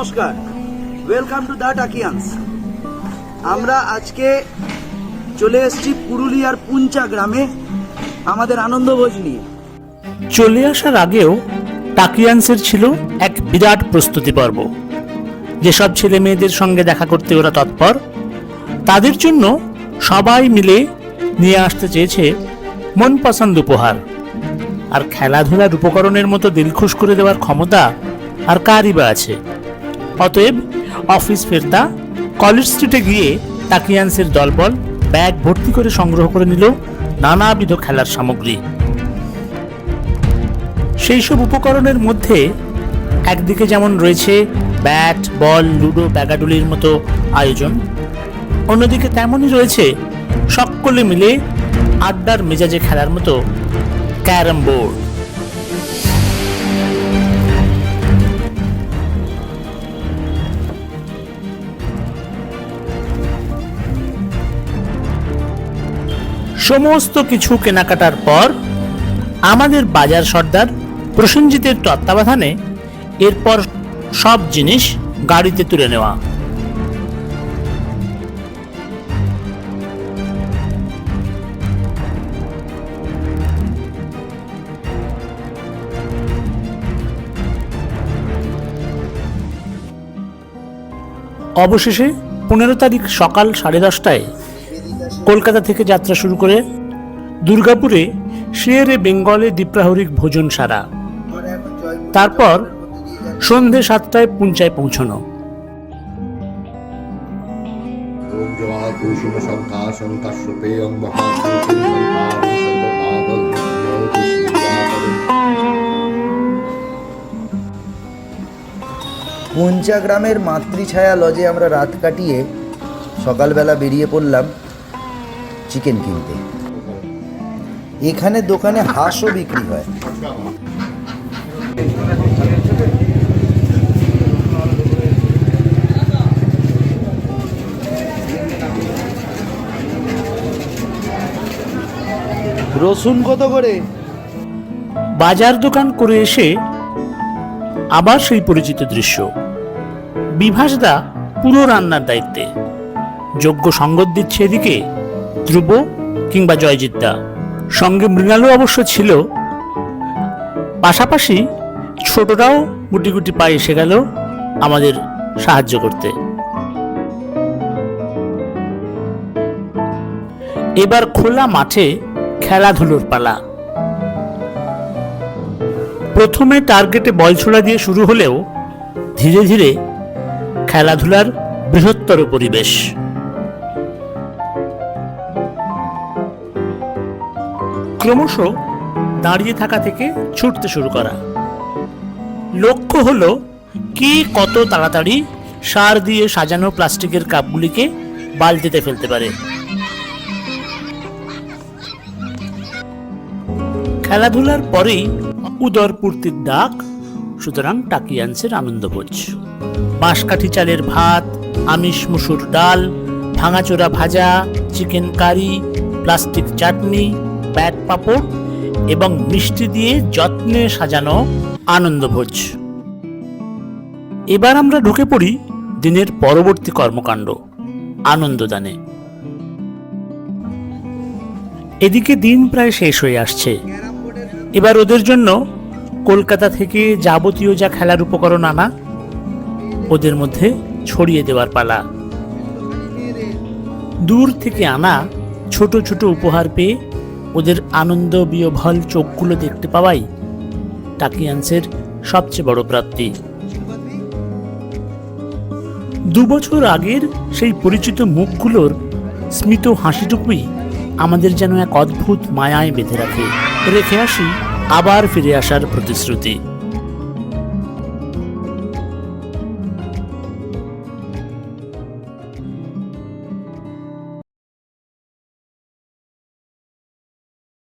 নমস্কার। Welcome to the টাকিয়ান্স আমরা আজকে চলে এসেছি পুরুলিয়ার পুঞ্চা গ্রামে আমাদের আনন্দভোজ নিয়ে। চলে আসার আগেও টাকিয়ান্সের ছিল এক বিরাট প্রস্তুতি পর্ব। যেসব ছেলে মেয়েদের সঙ্গে দেখা করতে ওরা তৎপর, তাদের জন্য সবাই মিলে নিয়ে আসতে চেয়েছে মন পছন্দ উপহার। আর খেলাধুলার উপকরণের মতো দিলখুশ করে দেওয়ার ক্ষমতা আর কারই বা আছে? অতএব অফিস ফেরতা কলেজ স্ট্রিটে গিয়ে টাকিয়ান্সের দলবল, ব্যাগ ভর্তি করে সংগ্রহ করে নিল নানাবিধ খেলার সামগ্রী। সেই সব উপকরণের মধ্যে একদিকে যেমন রয়েছে ব্যাট, বল, লুডো, ব্যাগাডুলির মতো আয়োজন, অন্যদিকে তেমনই রয়েছে সকলে মিলে আড্ডার মেজাজে খেলার মতো ক্যারাম বোর্ড। সমস্ত কিছু কেনাকাটার পর আমাদের বাজার সর্দার প্রসেনজিতের তত্ত্বাবধানে এরপর সব জিনিস গাড়িতে তুলে নেওয়া। অবশেষে পনেরো তারিখ সকাল সাড়ে দশটায় কলকাতা থেকে যাত্রা শুরু করে দুর্গাপুরে শেয়ারে বেঙ্গলে দ্বীপ্রাহরিক ভোজন সারা। তারপর সন্ধে সাতটায় পুঞ্চায় পৌঁছানো। পুঞ্চা গ্রামের মাতৃছায়া লজে আমরা রাত কাটিয়ে সকালবেলা বেরিয়ে পড়লাম। চিকেন কিনতে। এখানে দোকানে হাঁসও বিক্রি হয়। রসুন কত করে? বাজার দোকান করে এসে আবার সেই পরিচিত দৃশ্য। বিভাসদা পুরো রান্নার দায়িত্বে। যোগ্য সঙ্গত দিচ্ছে এদিকে ধ্রুব কিংবা জয়জিৎদা সঙ্গে মৃণালও অবশ্য ছিল। পাশাপাশি ছোটরাও গুটি গুটি পায়ে এসে গেল আমাদের সাহায্য করতে। এবার খোলা মাঠে খেলাধুলোর পালা। প্রথমে টার্গেটে বল ছোড়া দিয়ে শুরু হলেও ধীরে ধীরে খেলাধুলার বৃহত্তর পরিবেশ ক্রমশ দাঁড়িয়ে থাকা থেকে ছুটতে শুরু করা। লক্ষ্য হলো, কে কত তাড়াতাড়ি সার দিয়ে সাজানো প্লাস্টিকের কাপগুলিকে বালতিতে ফেলতে পারে। খেলাধুলার পরেই উদর উদরপূর্তির ডাক, সুতরাং টাকিয়ান্সের আনন্দভোজ বাঁশকাঠি চালের ভাত, আমিষ মুসুর ডাল, ভাঙাচোরা ভাজা, চিকেন কারি, প্লাস্টিক চাটনি ব্যাট পাপড় এবং মিষ্টি দিয়ে যত্নে সাজানো আনন্দভোজ। এবার আমরা ঢুকে পড়ি দিনের পরবর্তী কর্মকাণ্ড, আনন্দদানে। এদিকে দিন প্রায় শেষ হয়ে আসছে। এবার ওদের জন্য কলকাতা থেকে যাবতীয় যা খেলার উপকরণ আনা, ওদের মধ্যে ছড়িয়ে দেওয়ার পালা। দূর থেকে আনা ছোট ছোট উপহার পেয়ে ওদের আনন্দ বিয়ভল চোখগুলো দেখতে পাওয়াই টাকিয়ানসের সবচেয়ে বড় প্রাপ্তি। দুবছর আগের সেই পরিচিত মুখগুলোর স্মিত হাসিটুকুই আমাদের যেন এক অদ্ভুত মায়ায় বেঁধে রাখে। রেখে আসি আবার ফিরে আসার প্রতিশ্রুতি।